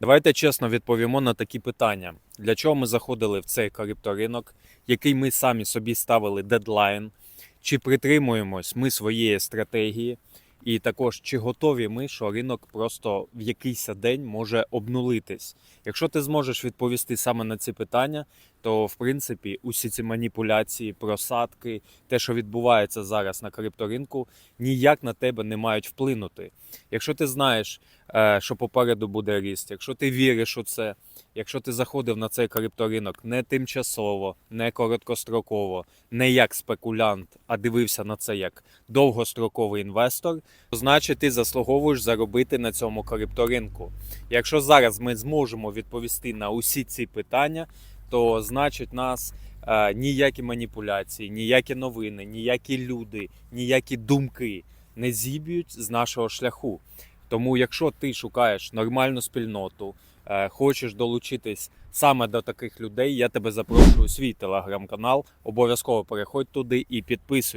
Давайте чесно відповімо на такі питання: для чого ми заходили в цей крипторинок, який ми самі собі ставили дедлайн, чи притримуємось ми своєї стратегії, і також чи готові ми, що ринок просто в якийсь день може обнулитись. Якщо ти зможеш відповісти саме на ці питання, то в принципі усі ці маніпуляції, просадки, те, що відбувається зараз на крипторинку, ніяк на тебе не мають вплинути. Якщо ти знаєш, е, що попереду буде ріст, якщо ти віриш у це, якщо ти заходив на цей крипторинок не тимчасово, не короткостроково, не як спекулянт, а дивився на це як довгостроковий інвестор, то значить ти заслуговуєш заробити на цьому крипторинку. Якщо зараз ми зможемо відповісти на усі ці питання, то значить нас е, ніякі маніпуляції, ніякі новини, ніякі люди, ніякі думки не зіб'ють з нашого шляху. Тому, якщо ти шукаєш нормальну спільноту, е, хочеш долучитись саме до таких людей, я тебе запрошую у свій телеграм-канал. Обов'язково переходь туди і підписуйся.